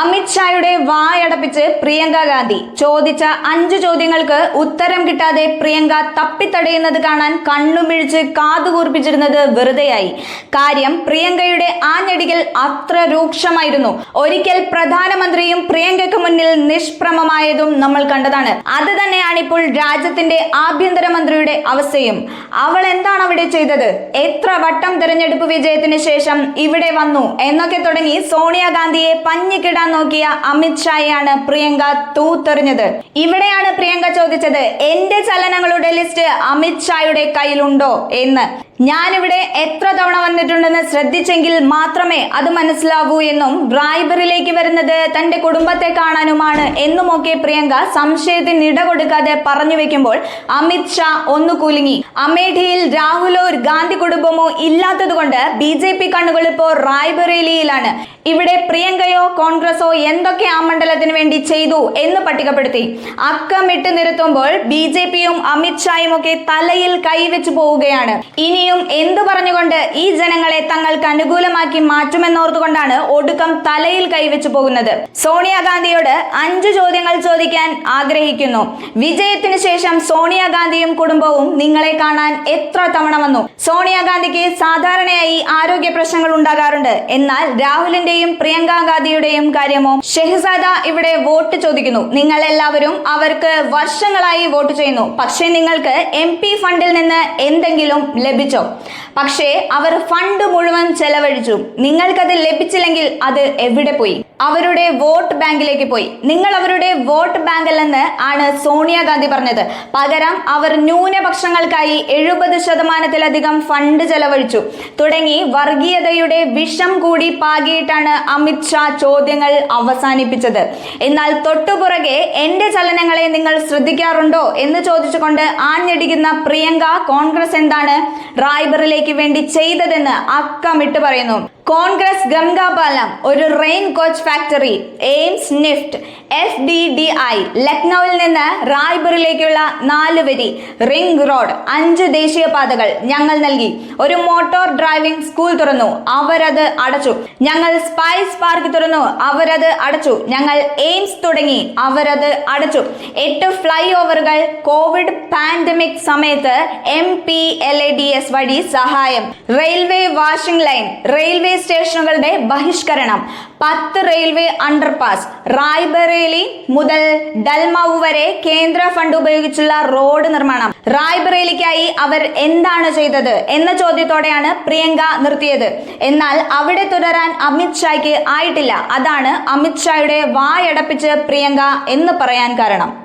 അമിത്ഷായുടെ വായടപ്പിച്ച് പ്രിയങ്ക ഗാന്ധി ചോദിച്ച അഞ്ച് ചോദ്യങ്ങൾക്ക് ഉത്തരം കിട്ടാതെ പ്രിയങ്ക തപ്പിത്തടയുന്നത് കാണാൻ കണ്ണുമിഴിച്ച് കാതുകൂർപ്പിച്ചിരുന്നത് വെറുതെയായി. കാര്യം പ്രിയങ്കയുടെ ആ ആഞ്ഞടികൾ അത്ര രൂക്ഷമായിരുന്നു. ഒരിക്കൽ പ്രധാനമന്ത്രിയും പ്രിയങ്കയ്ക്ക് മുന്നിൽ നിഷ്പ്രമമായതും നമ്മൾ കണ്ടതാണ്. അത് തന്നെയാണ് ഇപ്പോൾ രാജ്യത്തിന്റെ ആഭ്യന്തരമന്ത്രിയുടെ അവസ്ഥയും. അവൾ എന്താണ് അവിടെ ചെയ്തത്? എത്ര വട്ടം തെരഞ്ഞെടുപ്പ് വിജയത്തിന് ശേഷം ഇവിടെ വന്നു എന്നൊക്കെ തുടങ്ങി സോണിയാഗാന്ധിയെ പഞ്ഞിക്കിടാൻ നോക്കിയ അമിത് അമിത്ഷായെയാണ് പ്രിയങ്ക തൂത്തെറിഞ്ഞത്. ഇവിടെയാണ് പ്രിയങ്ക ചോദിച്ചത് എന്റെ ചലനങ്ങളുടെ ലിസ്റ്റ് അമിത് അമിത്ഷായുടെ കയ്യിലുണ്ടോ? എന്ന്. ഞാനിവിടെ എത്ര തവണ വന്നിട്ടുണ്ടെന്ന് ശ്രദ്ധിച്ചെങ്കിൽ മാത്രമേ അത് മനസ്സിലാകൂ എന്നും റായ്ബറിലേക്ക് വരുന്നത് തന്റെ കുടുംബത്തെ കാണാനുമാണ് എന്നുമൊക്കെ പ്രിയങ്ക സംശയത്തിന് ഇട കൊടുക്കാതെ പറഞ്ഞു വെക്കുമ്പോൾ അമിത് ഷാ ഒന്ന് കുലുങ്ങി. അമേഠിയിൽ രാഹുലോ ഗാന്ധി കുടുംബമോ ഇല്ലാത്തതുകൊണ്ട് ബി ജെ പി കണ്ണുകൾ ഇപ്പോൾ റായ്ബറേലിയിലാണ്. ഇവിടെ പ്രിയങ്കയോ കോൺഗ്രസോ എന്തൊക്കെ ആ മണ്ഡലത്തിന് വേണ്ടി ചെയ്തു എന്ന് പട്ടികപ്പെടുത്തി. അക്കമിട്ട് നിരത്തുമ്പോൾ ബി ജെ പിയും അമിത്ഷായും ഒക്കെ തലയിൽ കൈവച്ച് പോവുകയാണ്. ഇനിയും എന്തു പറഞ്ഞുകൊണ്ട് ഈ ജനങ്ങളെ തങ്ങൾക്ക് അനുകൂലമാക്കി മാറ്റുമെന്നോർത്തുകൊണ്ടാണ് ഒടുക്കം തലയിൽ കൈവച്ചു പോകുന്നത്. സോണിയാഗാന്ധിയോട് അഞ്ചു ചോദ്യങ്ങൾ ചോദിക്കാൻ ആഗ്രഹിക്കുന്നു. വിജയത്തിന് ശേഷം സോണിയാഗാന്ധിയും കുടുംബവും നിങ്ങളെ കാണാൻ എത്ര തവണ വന്നു സോണിയാഗാന്ധിക്ക് സാധാരണയായി ആരോഗ്യ പ്രശ്നങ്ങൾ ഉണ്ടാകാറുണ്ട്. എന്നാൽ രാഹുലിന്റെയും പ്രിയങ്ക ഗാന്ധിയുടെയും കാര്യമോ? ഷെഹസാദ ഇവിടെ വോട്ട് ചോദിക്കുന്നു. നിങ്ങൾ എല്ലാവരും അവർക്ക് വർഷങ്ങളായി വോട്ട് ചെയ്യുന്നു. പക്ഷേ നിങ്ങൾക്ക് എം ഫണ്ടിൽ നിന്ന് എന്തെങ്കിലും ലഭിച്ചോ? പക്ഷേ അവർ ഫണ്ട് മുഴുവൻ ചെലവഴിച്ചു. നിങ്ങൾക്കത് ലഭിച്ചില്ലെങ്കിൽ അത് എവിടെ പോയി? അവരുടെ വോട്ട് ബാങ്കിലേക്ക് പോയി. നിങ്ങൾ അവരുടെ വോട്ട് ബാങ്ക് അല്ലെന്ന് ആണ് സോണിയാഗാന്ധി പറഞ്ഞത്. പകരം അവർ ന്യൂനപക്ഷങ്ങൾക്കായി എഴുപത് ശതമാനത്തിലധികം ഫണ്ട് ചെലവഴിച്ചു. തുടങ്ങി വർഗീയതയുടെ വിഷം കൂടി പാകിയിട്ടാണ് അമിത് ഷാ ചോദ്യങ്ങൾ അവസാനിപ്പിച്ചത്. എന്നാൽ തൊട്ടുപുറകെ എന്റെ ചലനങ്ങളെ നിങ്ങൾ ശ്രദ്ധിക്കാറുണ്ടോ എന്ന് ചോദിച്ചുകൊണ്ട് ആഞ്ഞടിക്കുന്ന പ്രിയങ്ക കോൺഗ്രസ് എന്താണ് റായ്ബറിലേക്ക് വേണ്ടി ചെയ്തതെന്ന് അക്കമിട്ട് പറയുന്നു. കോൺഗ്രസ് ഗംഗാപാലം ഒരു rail coach factory AIIMS NIFT F D D I ലക്നൌവിൽ നിന്ന് റായ്ബറിലേക്കുള്ള നാല് വരി റിംഗ് റോഡ് അഞ്ച് ദേശീയപാതകൾ ഞങ്ങൾ നൽകി. ഒരു മോട്ടോർ ഡ്രൈവിംഗ് സ്കൂൾ തുറന്നു അവരത് അടച്ചു. ഞങ്ങൾ സ്പൈസ് പാർക്ക് തുറന്നു അവരത് അടച്ചു. ഞങ്ങൾ എയിംസ് തുടങ്ങി അവരത് അടച്ചു. എട്ട് ഫ്ലൈ ഓവറുകൾ കോവിഡ് പാൻഡമിക് സമയത്ത് M P L A D S വഴി സഹായം. റെയിൽവേ വാഷിംഗ് ലൈൻ റെയിൽവേ സ്റ്റേഷനുകളുടെ ബഹിഷ്കരണം. പത്ത് റെയിൽവേ അണ്ടർപാസ് റായ്ബറേലി മുതൽ ഡൽമാവു വരെ കേന്ദ്ര ഫണ്ട് ഉപയോഗിച്ചുള്ള റോഡ് നിർമ്മാണം. റായ്ബറേലിക്കായി അവർ എന്താണ് ചെയ്തത് എന്ന ചോദ്യത്തോടെയാണ് പ്രിയങ്ക നിർത്തിയത്. എന്നാൽ അവിടെ തുടരാൻ അമിത് ഷായ്ക്ക് ആയിട്ടില്ല. അതാണ് അമിത് ഷായുടെ വായടപ്പിച്ച് പ്രിയങ്ക എന്ന് പറയാൻ കാരണം.